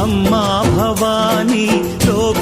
అమ్మా భవానీ లోక